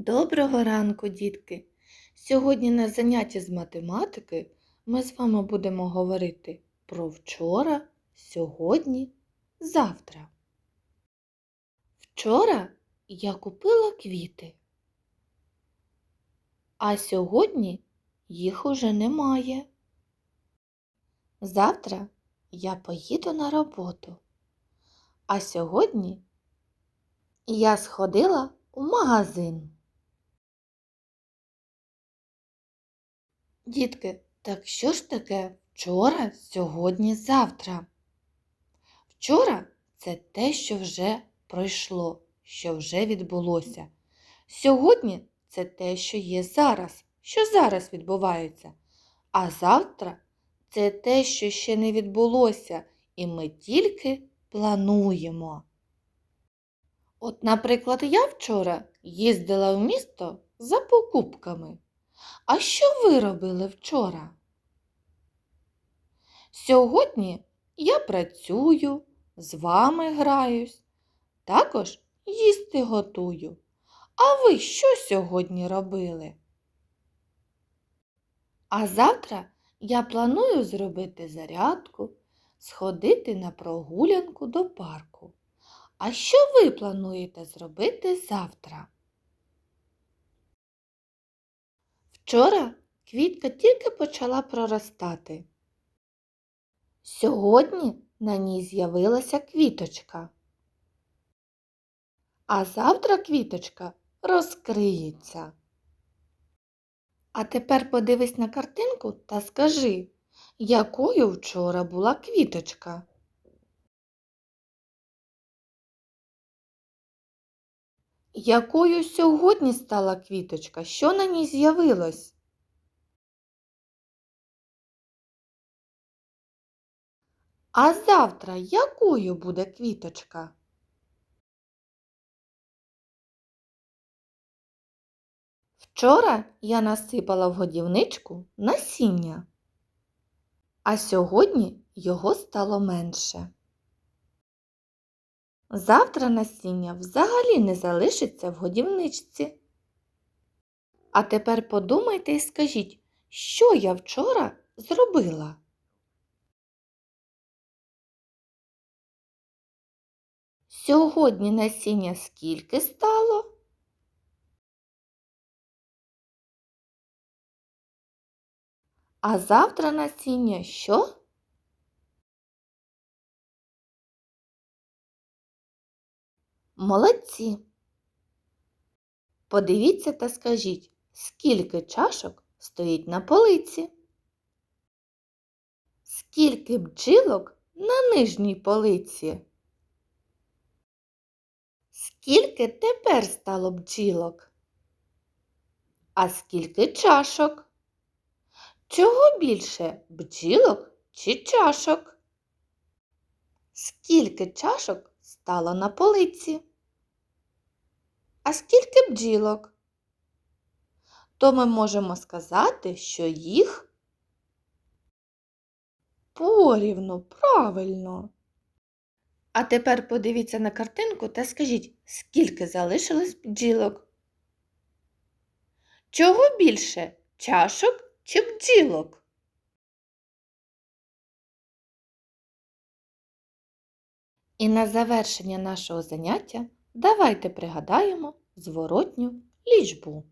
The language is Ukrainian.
Доброго ранку, дітки! Сьогодні на занятті з математики ми з вами будемо говорити про вчора, сьогодні, завтра. Вчора я купила квіти, а сьогодні їх уже немає. Завтра я поїду на роботу, а сьогодні я сходила у магазин. Дітки, так що ж таке вчора, сьогодні, завтра? Вчора це те, що вже пройшло, що вже відбулося. Сьогодні це те, що є зараз, що зараз відбувається. А завтра це те, що ще не відбулося, і ми тільки плануємо. От, наприклад, я вчора їздила в місто за покупками. А що ви робили вчора? Сьогодні я працюю, з вами граюсь, також їсти готую. А ви що сьогодні робили? А завтра я планую зробити зарядку, сходити на прогулянку до парку. А що ви плануєте зробити завтра? Вчора квітка тільки почала проростати. Сьогодні на ній з'явилася квіточка. А завтра квіточка розкриється. А тепер подивись на картинку та скажи, якою вчора була квіточка. Якою сьогодні стала квіточка? Що на ній з'явилось? А завтра якою буде квіточка? Вчора я насипала в годівничку насіння, а сьогодні його стало менше. Завтра насіння взагалі не залишиться в годівничці. А тепер подумайте і скажіть, що я вчора зробила? Сьогодні насіння скільки стало? А завтра насіння що? Молодці. Подивіться та скажіть, скільки чашок стоїть на полиці? Скільки бджілок на нижній полиці? Скільки тепер стало бджілок? А скільки чашок? Чого більше бджілок чи чашок? Скільки чашок стало на полиці? А скільки бджілок? То ми можемо сказати, що їх порівну, правильно. А тепер подивіться на картинку та скажіть, скільки залишилось бджілок? Чого більше чашок чи бджілок? І на завершення нашого заняття давайте пригадаємо зворотню лічбу.